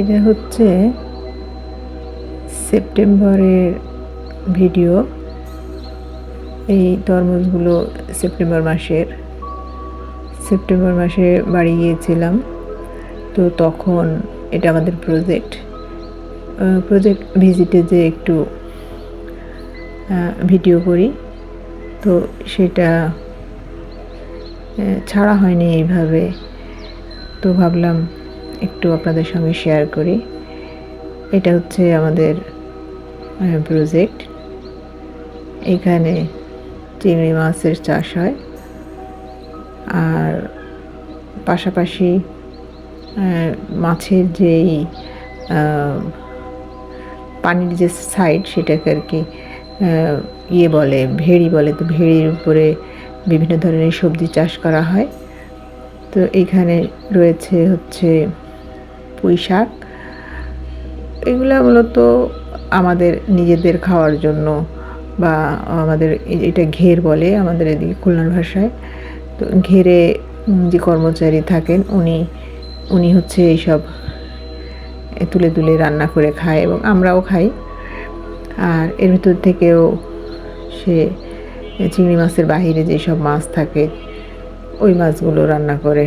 এটা হচ্ছে সেপ্টেম্বরের ভিডিও। এই তরমুজগুলো সেপ্টেম্বর মাসের। সেপ্টেম্বর মাসে বাড়ি গিয়েছিলাম। তো তখন এটা আমাদের প্রজেক্ট প্রজেক্ট ভিজিটে যে একটু ভিডিও করি। তো সেটা ছাড়া হয়নি এইভাবে। তো ভাবলাম একটু আপনাদের সঙ্গে শেয়ার করি। এটা হচ্ছে আমাদের প্রজেক্ট এখানে চিংড়ি মাছের চাষ হয়। আর পাশাপাশি মাছের যেই পানির যে সাইড সেটাকে আর কি ইয়ে বলে, ভেড়ি বলে। তো ভেড়ির উপরে বিভিন্ন ধরনের সবজি চাষ করা হয়। তো এখানে রয়েছে হচ্ছে পুঁই শাক এগুলা মূলত আমাদের নিজেদের খাওয়ার জন্য বা আমাদের এটা ঘের বলে আমাদের এদিকে খুলনার ভাষায়। তো ঘেরে যে কর্মচারী থাকেন উনি উনি হচ্ছে এইসব তুলে তুলে রান্না করে খায় এবং আমরাও খাই। আর এর ভিতর থেকেও সে চিংড়ি মাছের বাহিরে যেসব মাছ থাকে, ওই মাছগুলো রান্না করে।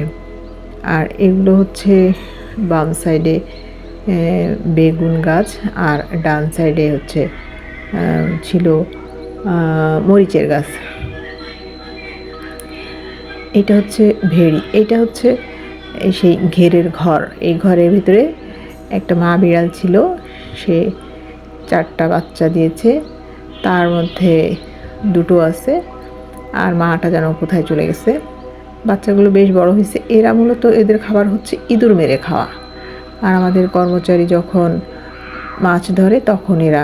আর এগুলো হচ্ছে বাম সাইডে বেগুন গাছ আর ডান সাইডে হচ্ছে ছিল মরিচের গাছ। এটা হচ্ছে ভেড়ি, এটা হচ্ছে সেই ঘেরের ঘর। এই ঘরের ভিতরে একটা মা বিড়াল ছিল, সে চারটা বাচ্চা দিয়েছে, তার মধ্যে দুটো আছে, আর মাটা যেন কোথায় চলে গেছে। বাচ্চাগুলো বেশ বড় হয়েছে। এরা মূলত এদের খাবার হচ্ছে ইঁদুর মেরে খাওয়া। আর আমাদের কর্মচারী যখন মাছ ধরে, তখন এরা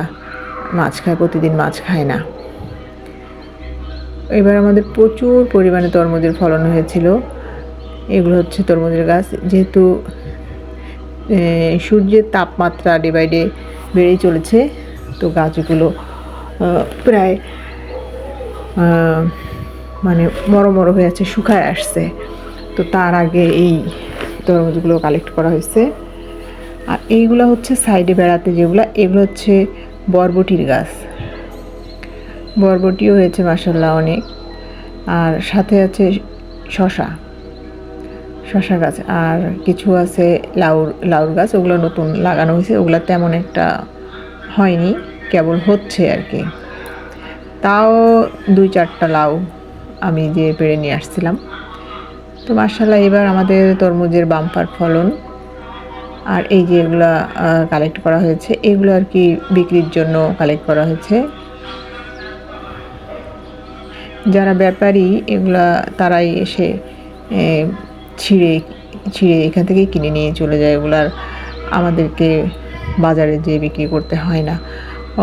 মাছ খায়, প্রতিদিন মাছ খায় না। এবার আমাদের প্রচুর পরিমাণে তরমুজের ফলন হয়েছিল। এগুলো হচ্ছে তরমুজের গাছ। যেহেতু সূর্যের তাপমাত্রা ডে বাই ডে বেড়েই চলেছে, তো গাছগুলো প্রায় মানে বড় বড় হয়ে আছে, শুকায় আসছে। তো তার আগে এই তরমুজগুলো কালেক্ট করা হয়েছে। আর এইগুলো হচ্ছে সাইডে বেড়াতে যেগুলো, এগুলো হচ্ছে বরবটির গাছ। বরবটিও হয়েছে মাসাল্লাহ অনেক। আর সাথে আছে শশা শশা গাছ। আর কিছু আছে লাউর লাউর গাছ, ওগুলো নতুন লাগানো হয়েছে। ওগুলো তেমন একটা হয়নি, কেবল হচ্ছে আর কি। তাও দুই চারটা লাউ। আমি যে পেড়ে নিয়ে আসছিলাম। তো মার্শাল্লাহ এবার আমাদের তরমুজের বাম্পার ফলন আর এই যে এগুলা কালেক্ট করা হয়েছে, এগুলো আর কি বিক্রির জন্য কালেক্ট করা হয়েছে। যারা ব্যাপারী, এগুলা তারাই এসে ছিঁড়ে ছিঁড়ে এখান থেকেই কিনে নিয়ে চলে যায়। এগুলার আমাদেরকে বাজারে যেয়ে বিক্রি করতে হয় না।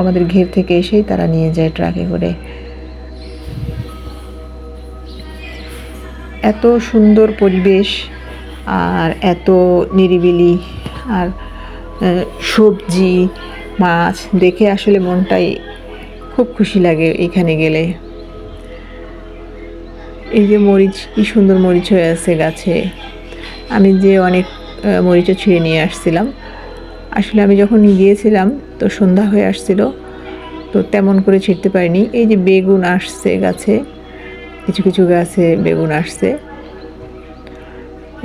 আমাদের ঘের থেকে এসেই তারা নিয়ে যায় ট্রাকে করে। এত সুন্দর পরিবেশ আর এত নিরিবিলি আর সবজি, মাছ দেখে আসলে মনটাই খুব খুশি লাগে এখানে গেলে। এই যে মরিচ, কি সুন্দর মরিচ হয়ে আছে গাছে। আমি যে অনেক মরিচও ছিঁড়ে নিয়ে আসছিলাম। আসলে আমি যখন গিয়েছিলাম তো সন্ধ্যা হয়ে আসছিল, তো তেমন করে ছিঁড়তে পারিনি। এই যে বেগুন আসছে গাছে কিছু কিছু গাছে বেগুন আসছে।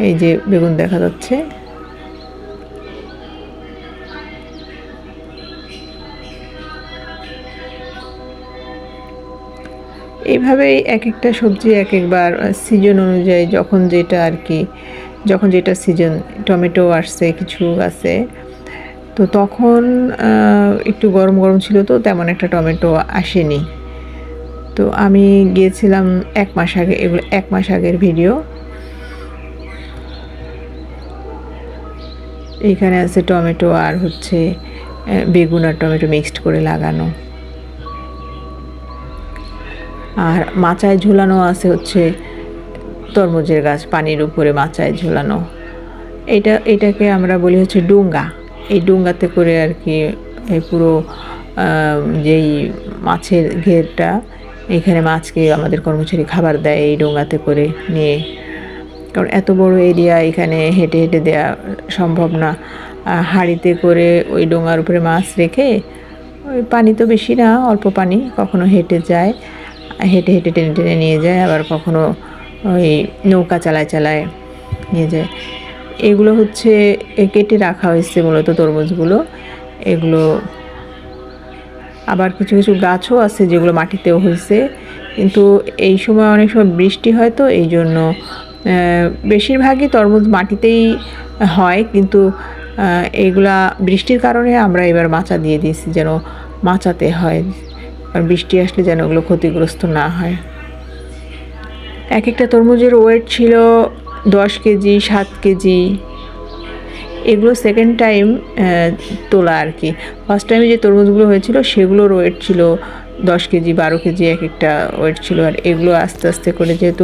এই যে বেগুন দেখা যাচ্ছে। এইভাবেই এক একটা সবজি এক একবার সিজন অনুযায়ী যখন যেটা আর কি, যখন যেটা সিজন টমেটো আসছে কিছু গাছে, তো তখন একটু গরম গরম ছিল তো, তেমন একটা টমেটো আসেনি। তো আমি গিয়েছিলাম এক মাস আগে, এগুলো এক মাস আগের ভিডিও এখানে আছে টমেটো আর হচ্ছে বেগুন আর টমেটো মিক্সড করে লাগানো। আর মাচায় ঝুলানো আছে হচ্ছে তরমুজের গাছ, পানির উপরে মাচায় ঝুলানো। এটা, এটাকে আমরা বলি হচ্ছে ডুঙ্গা। এই ডুঙ্গাতে করে আর কি, এই পুরো যেই মাছের ঘেরটা এখানে মাছকে আমাদের কর্মচারী খাবার দেয় এই ডোঙ্গাতে করে নিয়ে। কারণ এত বড় এরিয়া, এখানে হেঁটে হেঁটে দেওয়া সম্ভব না। হাঁড়িতে করে ওই ডোঙার উপরে মাছ রেখে ওই পানি তো বেশি না, অল্প পানি, কখনো হেঁটে যায়, হেঁটে হেঁটে টেনে টেনে নিয়ে যায়, আবার কখনো ওই নৌকা চালায় চালায় নিয়ে যায়। এগুলো হচ্ছে কেটে রাখা হয়েছে মূলত তরমুজগুলো। এগুলো আবার কিছু কিছু গাছও আছে যেগুলো মাটিতেও হয়েছে। কিন্তু এই সময় অনেক সময় বৃষ্টি হয় তো, এই জন্য বেশিরভাগই তরমুজ মাটিতেই হয়। কিন্তু এইগুলা বৃষ্টির কারণে আমরা এবার মাচা দিয়ে দিয়েছি যেন মাচাতে হয়। আর বৃষ্টি আসলে যেন ওগুলো ক্ষতিগ্রস্ত না হয়। এক একটা তরমুজের ওয়েট ছিল দশ কেজি, সাত কেজি। এগুলো সেকেন্ড টাইম তোলা আর কি। ফার্স্ট টাইমে যে তরমুজগুলো হয়েছিল, সেগুলোর ওয়েট ছিল দশ কেজি, বারো কেজি এক একটা ওয়েট ছিল। আর এগুলো আস্তে আস্তে করে যেহেতু